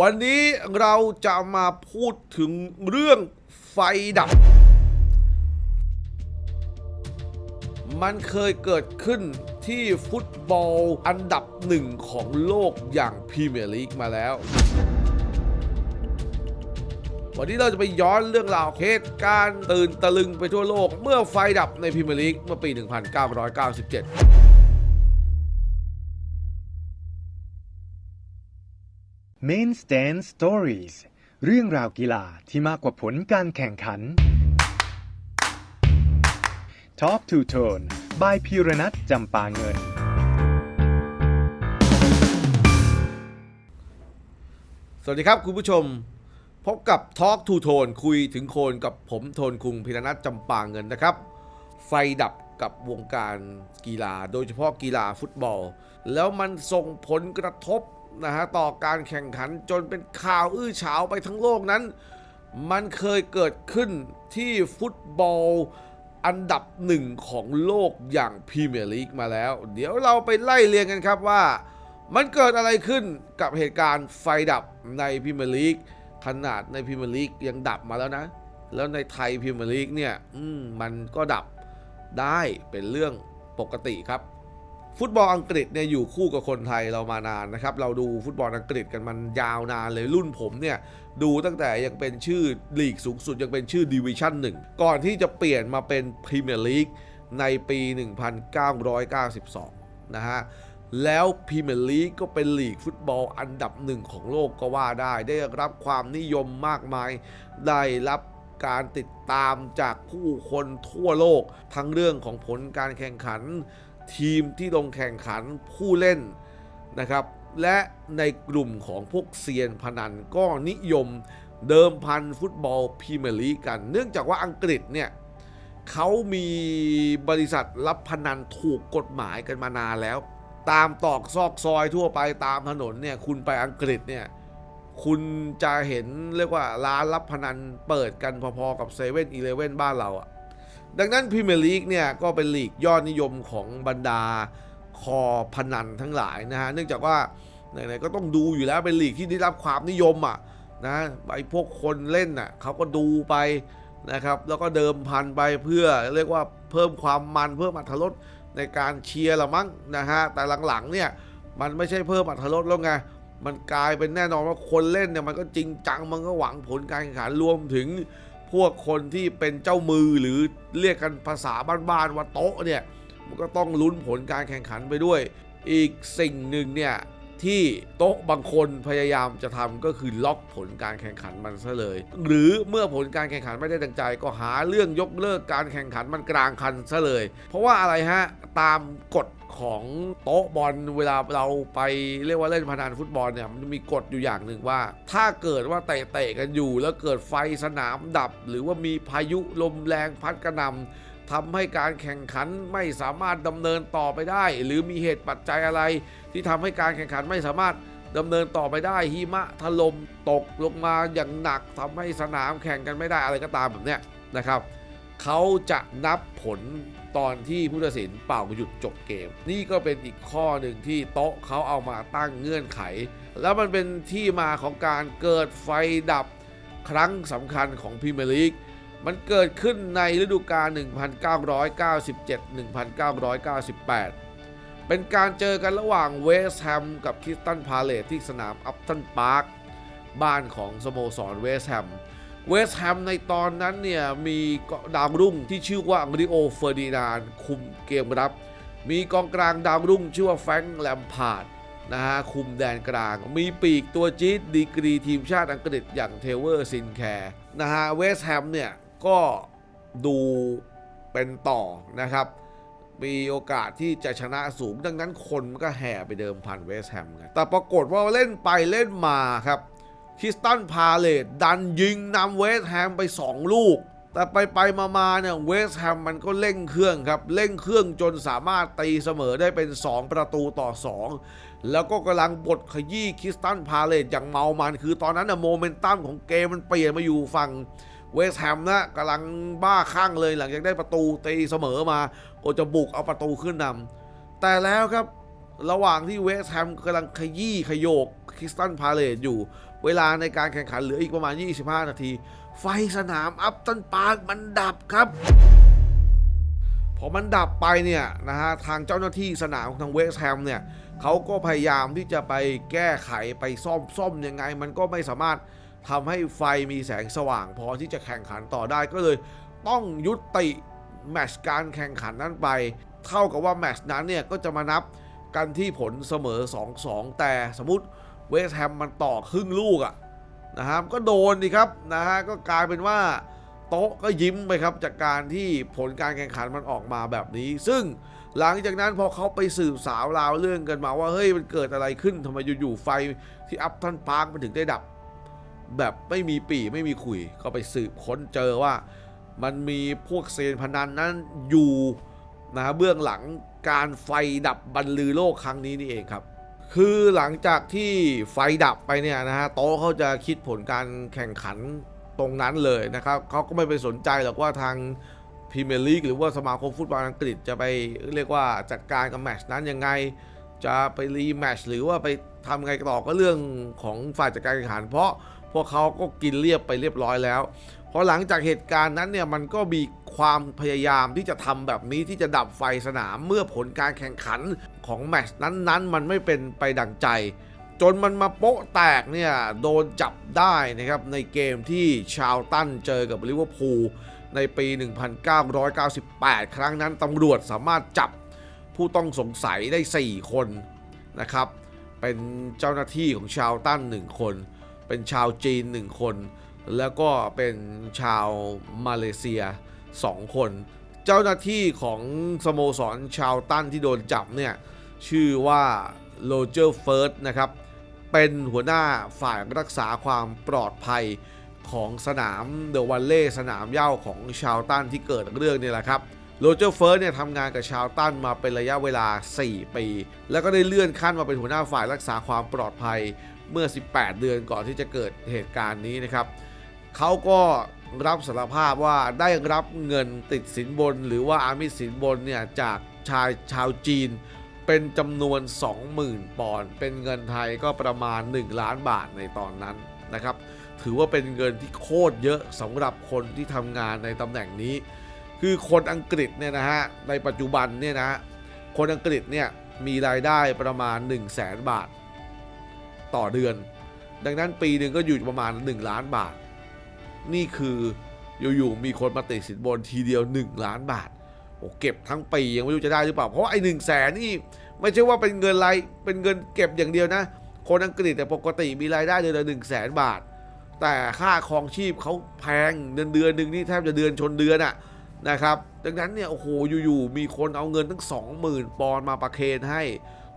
วันนี้เราจะมาพูดถึงเรื่องไฟดับ มันเคยเกิดขึ้นที่ฟุตบอลอันดับหนึ่งของโลกอย่างพรีเมียร์ลีกมาแล้ว วันนี้เราจะไปย้อนเรื่องราวเหตุการณ์ตื่นตะลึงไปทั่วโลก เมื่อไฟดับในพรีเมียร์ลีกเมื่อปี 1997 Main Stand Stories เรื่องราวกีฬาที่มากกว่าผลการแข่งขัน Talk to Tone by พีรนัทจำปาเงิน สวัสดีครับคุณผู้ชม พบกับ Talk to Tone คุยถึงโคนกับผมโทนคุงพิรนัทจำปาเงินนะครับ ไฟดับกับวงการกีฬา โดยเฉพาะกีฬาฟุตบอล แล้วมันส่งผลกระทบ นะฮะต่อการแข่งขันจนเป็นข่าวอื้อฉาวไปทั้งโลกนั้น มันเคยเกิดขึ้นที่ฟุตบอลอันดับหนึ่งของโลกอย่างพรีเมียร์ลีกมาแล้ว เดี๋ยวเราไปไล่เรียงกันครับว่า มันเกิดอะไรขึ้นกับเหตุการณ์ไฟดับในพรีเมียร์ลีกขนาดในพรีเมียร์ลีกยังดับมาแล้วนะ แล้วในไทยพรีเมียร์ลีกเนี่ยมมันก็ดับได้เป็นเรื่องปกติครับ ฟุตบอลอังกฤษเนี่ยอยู่คู่กับคนไทยเรามานานนะครับเราดูฟุตบอลอังกฤษกันมันยาวนานเลยรุ่นผมเนี่ยดูตั้งแต่ยังเป็นชื่อลีกสูงสุดยังเป็นชื่อดิวิชั่นหนึ่งก่อนที่จะเปลี่ยนมาเป็นพรีเมียร์ลีกในปี 1992 นะฮะแล้วพรีเมียร์ลีกก็เป็นลีกฟุตบอลอันดับหนึ่งของโลกก็ว่าได้ ได้รับความนิยมมากมาย ได้รับการติดตามจากผู้คนทั่วโลก ทั้งเรื่องของผลการแข่งขัน ทีมที่ลงแข่งขันผู้เล่นนะครับ และในกลุ่มของพวกเซียนพนันก็นิยมเดิมพันฟุตบอลพรีเมียร์ลีกกัน เนื่องจากว่าอังกฤษเนี่ยเขามีบริษัทรับพนันถูกกฎหมายกันมานานแล้ว ตามตอกซอกซอยทั่วไปตามถนนเนี่ยคุณไปอังกฤษเนี่ยคุณจะเห็นเรียกว่าร้านรับพนันเปิดกันพอๆกับเซเว่นอีเลเว่นบ้านเราอะ ดังนั้นพรีเมียร์ลีกเนี่ยก็เป็นลีกยอดนิยมของบรรดาคอพนันทั้งหลายนะฮะเนื่องจากว่าไหนๆก็ต้องดูอยู่แล้วเป็นลีกที่ได้รับความนิยมอะนะไอพวกคนเล่นน่ะเขาก็ดูไปนะครับ แล้วก็เดิมพันไปเพื่อเรียกว่าเพิ่มความมันเพิ่มอรรถรสในการเชียร์ละมั้งนะฮะแต่หลังๆเนี่ยมันไม่ใช่เพิ่มอรรถรสแล้วไงมันกลายเป็นแน่นอนว่าคนเล่นเนี่ยมันก็จริงจังมันก็หวังผลการแข่งขันรวมถึง พวกคนที่เป็นเจ้ามือหรือเรียกกันภาษาบ้านๆว่าโต๊ะเนี่ยมันก็ต้องลุ้นผลการแข่งขันไปด้วย อีกสิ่งหนึ่งเนี่ยที่โต๊ะบางคนพยายามจะทำก็คือล็อกผลการแข่งขันมันซะเลย หรือเมื่อผลการแข่งขันไม่ได้ดังใจ ก็หาเรื่องยกเลิกการแข่งขันมันกลางคันซะเลย เพราะว่าอะไรฮะตามกฎ ของโต๊ะบอลเวลาเราไปเรียกว่าเล่นพนันฟุตบอลเนี่ยมันมีกฎอยู่อย่างหนึ่งว่า ถ้าเกิดว่าเตะๆกันอยู่ แล้วเกิดไฟสนามดับ หรือว่ามีพายุลมแรงพัดกระหน่ำทำให้การแข่งขันไม่สามารถดำเนินต่อไปได้ หรือมีเหตุปัจจัยอะไร ที่ทำให้การแข่งขันไม่สามารถดำเนินต่อไปได้หิมะถล่มตกลงมาอย่างหนักทำให้สนามแข่งกันไม่ได้อะไรก็ตามแบบเนี้ยนะครับ เขาจะนับผลตอนที่ผู้ตัดสินเป่าหยุดจบเกม นี่ก็เป็นอีกข้อหนึ่งที่โต๊ะเขาเอามาตั้งเงื่อนไข แล้วมันเป็นที่มาของการเกิดไฟดับครั้งสำคัญของพรีเมียร์ลีกมันเกิดขึ้นในฤดูกาล 1997-1998 เป็นการเจอกันระหว่างเวสต์แฮมกับคริสตันพาเลตที่สนามอัพตันพาร์คบ้านของสโมสรเวสต์แฮม เวสต์แฮมในตอนนั้นเนี่ยมีดาวรุ่งที่ชื่อว่าอังริโอเฟอร์ดินานคุมเกมรับ มีกองกลางดาวรุ่งชื่อว่าแฟรงค์แลมพาร์ดนะฮะคุมแดนกลาง มีปีกตัวจี๊ดดีกรีทีมชาติอังกฤษอย่างเทเวอร์ซินแคร์นะฮะเวสต์แฮมเนี่ยก็ดูเป็นต่อนะครับ มีโอกาสที่จะชนะสูงดังนั้นคนมันก็แห่ไปเดิมพันเวสต์แฮมกันแต่ปรากฏว่าเล่นไปเล่นมาครับ คริสตันพาเลตดันยิงนำเวสแฮมไป 2 ลูก แต่ไปไปมามาเนี่ยเวสแฮมมันก็เร่งเครื่องครับ เร่งเครื่องจนสามารถตีเสมอได้เป็น 2 ประตูต่อ 2 แล้วก็กำลังบดขยี้คริสตันพาเลตอย่างเมามัน คือตอนนั้นนะโมเมนตัมของเกมมันเปลี่ยนมาอยู่ฝั่งเวสแฮมนะกำลังบ้าคลั่งเลยหลังจากได้ประตูตีเสมอมาก็จะบุกเอาประตูขึ้นนำแต่แล้วครับระหว่างที่เวสแฮมกำลังขยี้ขยโยก คริสตันพาเลตอยู่ เวลาในการแข่งขันเหลืออีกประมาณ 25 นาที ไฟสนามอัพตันปาร์คมันดับครับ พอมันดับไปเนี่ยนะฮะทางเจ้าหน้าที่สนามของทางเวสต์แฮมเนี่ยเขาก็พยายามที่จะไปแก้ไขไปซ่อมซ่อมยังไง มันก็ไม่สามารถทำให้ไฟมีแสงสว่าง พอที่จะแข่งขันต่อได้ก็เลย ต้องยุติแมตช์การแข่งขันนั้นไป เท่ากับว่าแมตช์นั้นเนี่ยก็จะมานับกันที่ผลเสมอ 2-2 แต่สมมติ เวสแฮมมันต่อครึ่งลูกอะนะครับก็โดนดีครับนะฮะก็กลายเป็นว่าโต๊ะก็ยิ้มไปครับจากการที่ผลการแข่งขันมันออกมาแบบนี้ ซึ่งหลังจากนั้นพอเขาไปสืบสาวราวเรื่องกันมาว่าเฮ้ยมันเกิดอะไรขึ้นทำไมอยู่ๆไฟที่อัพทันพาร์คมันถึงได้ดับ แบบไม่มีปีไม่มีขุย ก็ไปสืบค้นเจอว่า มันมีพวกเซนพนันนั้นอยู่นะเบื้องหลังการไฟดับบรรลือโลกครั้งนี้นี่เองครับ คือหลังจากที่ไฟดับไปเนี่ยนะฮะโต๊ะเขาจะคิดผลการแข่งขันตรงนั้นเลยนะครับเขาก็ไม่ไปสนใจหรอกว่าทางพรีเมียร์ลีกหรือว่าสมาคมฟุตบอลอังกฤษจะไปเรียกว่าจัดการกับแมชนั้นยังไง จะไปรีแมชหรือว่าไปทำไงต่อก็เรื่องของฝ่ายจัดการแข่งขัน เพราะพวกเขาก็กินเรียบไปเรียบร้อยแล้ว พอหลังจากเหตุการณ์นั้นเนี่ยมันก็มีความพยายามที่จะทำแบบนี้ที่จะดับไฟสนามเมื่อผลการแข่งขันของแมตช์นั้นๆ มันไม่เป็นไปดังใจ จนมันมาโป๊ะแตกเนี่ยโดนจับได้นะครับในเกมที่ชาวตันเจอกับลิเวอร์พูลในปี 1998 ครั้งนั้นตำรวจสามารถจับผู้ต้องสงสัยได้ 4 คนนะครับ เป็นเจ้าหน้าที่ของชาวตัน1 คน เป็นชาวจีน 1 คน แล้วก็เป็นชาวมาเลเซีย 2 คน เจ้าหน้าที่ของสโมสรชาวตันที่โดนจับเนี่ยชื่อว่าโรเจอร์เฟิร์สนะครับ เป็นหัวหน้าฝ่ายรักษาความปลอดภัยของสนามเดอะวันเล่สนามเย้าของชาวตันที่เกิดเรื่องนี่แหละครับโรเจอร์เฟิร์สเนี่ยทำงานกับชาวตันมาเป็นระยะเวลา 4 ปี แล้วก็ได้เลื่อนขั้นมาเป็นหัวหน้าฝ่ายรักษาความปลอดภัยเมื่อ 18 เดือนก่อนที่จะเกิดเหตุการณ์นี้นะครับ เขาก็รับสารภาพว่าได้รับเงินติดสินบน หรือว่าอามิสสินบนเนี่ยจากชายชาวจีน เป็นจำนวน 20,000 ปอนด์เป็นเงินไทยก็ประมาณ 1 ล้านบาทในตอนนั้นนะครับ ถือว่าเป็นเงินที่โคตรเยอะสำหรับคนที่ทำงานในตำแหน่งนี้ คือคนอังกฤษเนี่ยนะฮะในปัจจุบันเนี่ยนะฮะคนอังกฤษเนี่ยมีรายได้ประมาณ 1 0 0 0 0แสนบาท ต่อเดือน ดังนั้นปีหนึ่งก็อยู่ประมาณ 1 ล้านบาท นี่คืออยู่ๆมีคนมาติดสินบนทีเดียว 1 ล้านบาทโอ้เก็บทั้งปียังไม่รู้จะได้หรือเปล่า เพราะไอ้หนึ่งแสนนี่ไม่ใช่ว่าเป็นเงินไรเป็นเงินเก็บอย่างเดียวนะ คนอังกฤษแต่ปกติมีรายได้เดือนละหนึ่งแสนบาท แต่ค่าครองชีพเขาแพงเดือนเดือนหนึ่งนี่แทบจะเดือนชนเดือนอะนะครับ ดังนั้นเนี่ยโอ้โหอยู่ๆมีคนเอาเงินตั้ง 20,000 ปอนด์มาประเคนให้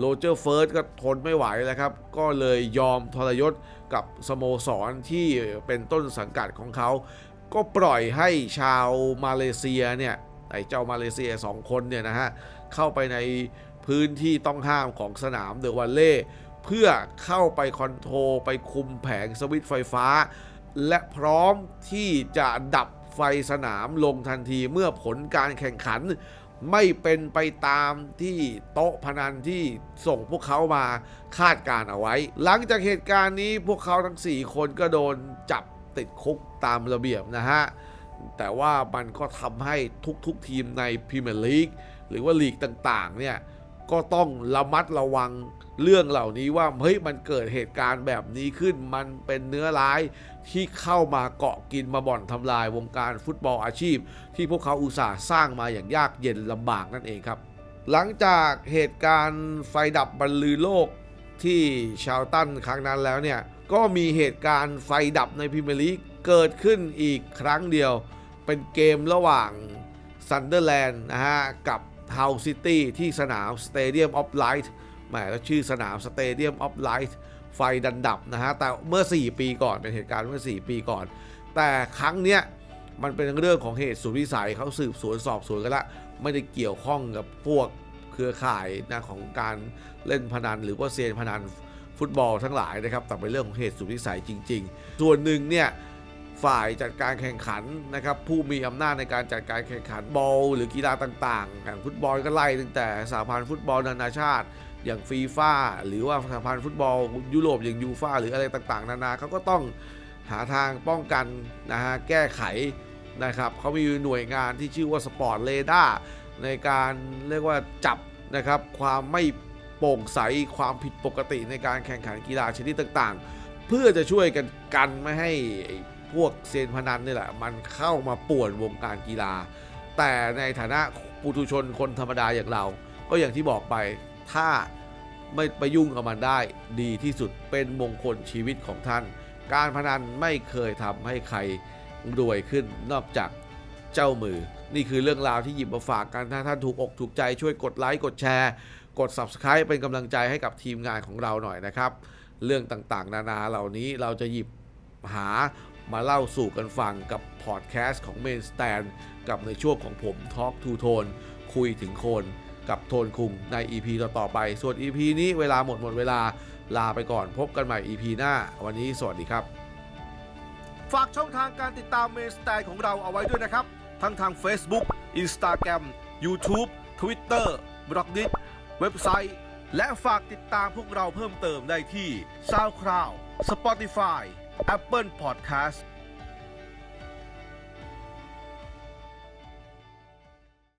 โรเจอร์เฟิร์สก็ทนไม่ไหวแล้วครับ ก็เลยยอมทรยศกับสโมสรที่เป็นต้นสังกัดของเขา ก็ปล่อยให้ชาวมาเลเซียเนี่ยไอ้เจ้ามาเลเซีย2คนเนี่ยนะฮะ เข้าไปในพื้นที่ต้องห้ามของสนามเดอะวันเล่เพื่อเข้าไปคอนโทรลไปคุมแผงสวิตช์ไฟฟ้า และพร้อมที่จะดับไฟสนามลงทันทีเมื่อผลการแข่งขัน ไม่เป็นไปตามที่โต๊ะพนันที่ส่งพวกเขามาคาดการเอาไว้ หลังจากเหตุการณ์นี้พวกเขาทั้ง 4 คนก็โดนจับติดคุกตามระเบียบนะฮะ แต่ว่ามันก็ทำให้ทุกๆทีมในพรีเมียร์ลีกหรือว่าลีกต่างๆเนี่ย ก็ต้องระมัดระวังเรื่องเหล่านี้ว่าเฮ้ยมันเกิดเหตุการณ์แบบนี้ขึ้น มันเป็นเนื้อร้ายที่เข้ามาเกาะกินมาบ่อนทำลายวงการฟุตบอลอาชีพ ที่พวกเขาอุตส่าห์สร้างมาอย่างยากเย็นลำบากนั่นเองครับ หลังจากเหตุการณ์ไฟดับบรรลือโลกที่ชาวตันครั้งนั้นแล้วเนี่ยก็มีเหตุการณ์ไฟดับในพรีเมียร์ลีกเกิดขึ้นอีกครั้งเดียว เป็นเกมระหว่างซันเดอร์แลนด์นะฮะกับ เฮาซิตี้ที่สนาม Stadium of Light แหมแล้วชื่อสนาม Stadium of Light ไฟดันดับนะฮะ แต่เมื่อ 4 ปีก่อนเป็นเหตุการณ์เมื่อ 4 ปีก่อน แต่ครั้งเนี้ยมันเป็นเรื่องของเหตุสุดวิสัยเขาสืบสวนสอบสวนกันละไม่ได้เกี่ยวข้องกับพวกเครือข่ายนะของการเล่นพนันหรือว่าเซียนพนันฟุตบอลทั้งหลายนะครับแต่เป็นเรื่องของเหตุสุดวิสัยจริง ๆ ส่วนหนึ่งเนี่ย ฝ่ายจัดการแข่งขันนะครับผู้มีอำนาจในการจัดการแข่งขันบอลหรือกีฬาต่างๆ อย่างฟุตบอลก็ไล่ตั้งแต่สหพันธ์ฟุตบอลนานาชาติ อย่างฟีฟ่าหรือว่าสหพันธ์ฟุตบอลยุโรปอย่างยูฟ่าหรืออะไรต่างๆ นานาเขาก็ต้องหาทางป้องกันนะฮะแก้ไขนะครับเขามีหน่วยงานที่ชื่อว่าสปอร์ตเรดาในการเรียกว่าจับนะครับความไม่โปร่งใสความผิดปกติในการแข่งขันกีฬาชนิดต่างๆ เพื่อจะช่วยกันกันไม่ให้ไอ้ พวกเซียนพนันนี่แหละ มันเข้ามาป่วนวงการกีฬา แต่ในฐานะปุถุชนคนธรรมดาอย่างเรา ก็อย่างที่บอกไปถ้าไม่ไปยุ่งกับมันได้ ดีที่สุดเป็นมงคลชีวิตของท่าน การพนันไม่เคยทำให้ใครรวยขึ้นนอกจากเจ้ามือ นี่คือเรื่องราวที่หยิบมาฝากกันถ้าท่านถูกอกถูกใจช่วยกดไลค์กดแชร์กด Subscribe เป็นกำลังใจให้กับทีมงานของเราหน่อยนะครับ เรื่องต่างๆ นานาเหล่านี้เราจะหยิบหา มาเล่าสู่กันฟังกับพอดแคสต์ของ Main Stand กับในช่วงของผม Talk to Tone คุยถึงคนกับโทนคุงใน EP ต่อๆไป ส่วน EP นี้เวลาหมดหมดเวลาลาไปก่อนพบกันใหม่ EP หน้า วันนี้สวัสดีครับ ฝากช่องทางการติดตามเมนสไตล์ของเราเอาไว้ด้วยนะครับ ทั้งทาง Facebook Instagram YouTube Twitter b l o g d i t เว็บไซต์ และฝากติดตามพวกเราเพิ่มเติมได้ที่ SoundCloud Spotify Apple Podcast